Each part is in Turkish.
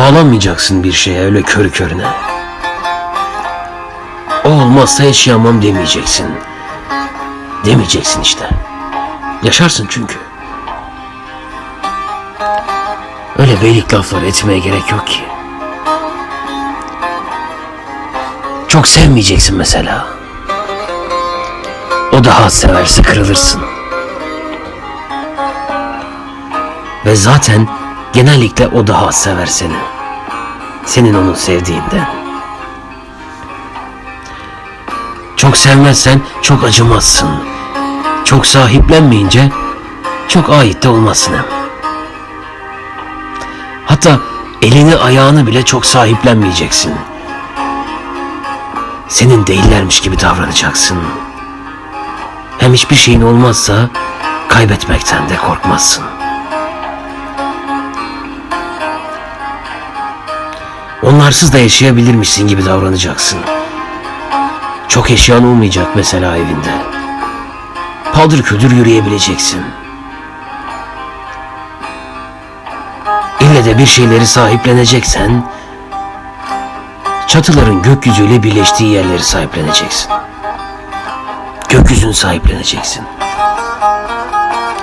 Bağlanmayacaksın bir şeye öyle körü körüne. O olmazsa yaşayamam demeyeceksin. Demeyeceksin işte. Yaşarsın çünkü. Öyle beylik laflar etmeye gerek yok ki. Çok sevmeyeceksin mesela. O daha severse kırılırsın. Ve zaten genellikle o daha sever seni. Senin onu sevdiğinden. Çok sevmezsen çok acımazsın. Çok sahiplenmeyince çok ait de olmazsın hem. Hatta elini ayağını bile çok sahiplenmeyeceksin. Senin değillermiş gibi davranacaksın. Hem hiçbir şeyin olmazsa kaybetmekten de korkmazsın. Onlarsız da yaşayabilirmişsin gibi davranacaksın. Çok eşyan olmayacak mesela evinde. Paldır küldür yürüyebileceksin. İlle de bir şeyleri sahipleneceksen çatıların gökyüzüyle birleştiği yerleri sahipleneceksin. Gökyüzünü sahipleneceksin.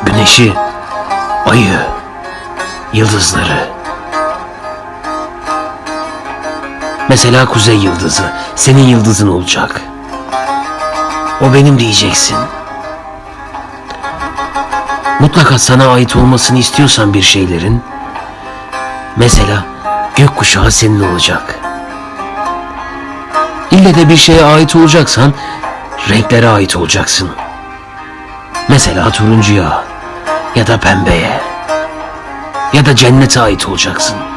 Güneşi, ayı, yıldızları. Mesela kuzey yıldızı senin yıldızın olacak. O benim diyeceksin. Mutlaka sana ait olmasını istiyorsan bir şeylerin mesela gökkuşağı senin olacak. İlle de bir şeye ait olacaksan renklere ait olacaksın. Mesela turuncuya ya da pembeye ya da cennete ait olacaksın.